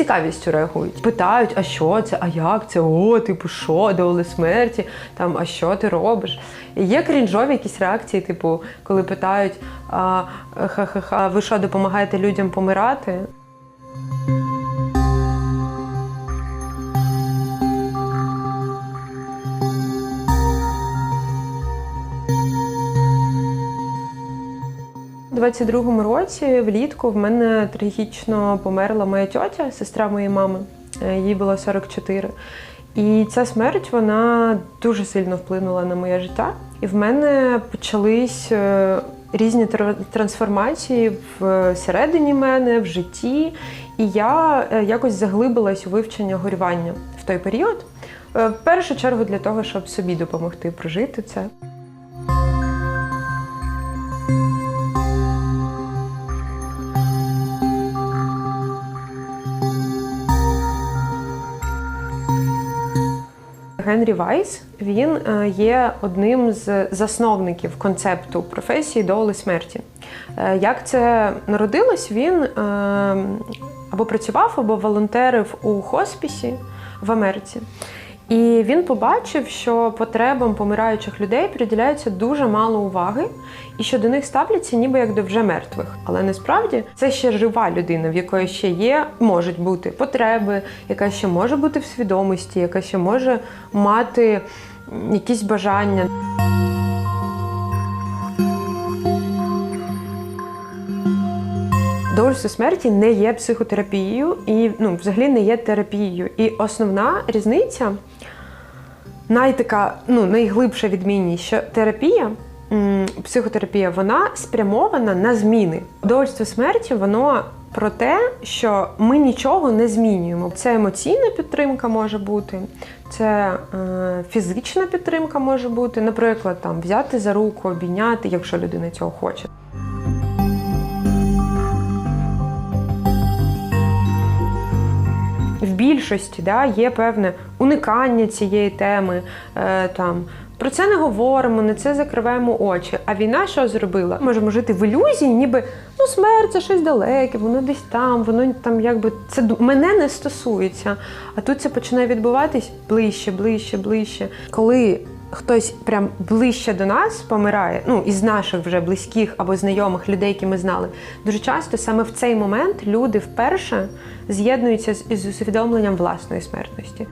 цікавістю реагують. Питають, а що це, а як це? О, типу, що, доли смерті, там, а що ти робиш? І є крінжові якісь реакції, типу, коли питають, а, ха-ха-ха, ви що, допомагаєте людям помирати? 22-му році влітку в мене трагічно померла моя тьотя, сестра моєї мами. Е, Їй було 44. І ця смерть вона дуже сильно вплинула на моє життя. І в мене почались е, різні тр- трансформації всередині мене, в житті. І я е, якось заглибилась у вивчення горювання в той період. Е, В першу чергу для того, щоб собі допомогти прожити це. Генрі Вайс він е, є одним з засновників концепту професії доли смерті. Е, Як це народилось, він е, або працював, або волонтерив у хоспісі в Америці. І він побачив, що потребам помираючих людей приділяється дуже мало уваги, і що до них ставляться ніби як до вже мертвих. Але насправді це ще жива людина, в якої ще є, можуть бути потреби, яка ще може бути в свідомості, яка ще може мати якісь бажання. Довольство смерті не є психотерапією і ну, взагалі не є терапією. І основна різниця, найтака, ну, найглибша відмінність, що терапія, психотерапія, вона спрямована на зміни. Довольство смерті, воно про те, що ми нічого не змінюємо. Це емоційна підтримка може бути, це е, фізична підтримка може бути. Наприклад, там взяти за руку, обійняти, якщо людина цього хоче. Більшості да, є певне уникання цієї теми. Е, там, про це не говоримо, на це закриваємо очі. А війна що зробила? Можемо жити в ілюзії, ніби ну смерть це щось далеке, воно десь там, воно там якби це мене не стосується. А тут це починає відбуватись ближче, ближче, ближче. Коли хтось прям ближче до нас помирає, ну із наших вже близьких або знайомих людей, які ми знали, дуже часто саме в цей момент люди вперше з'єднуються з усвідомленням власної смертності.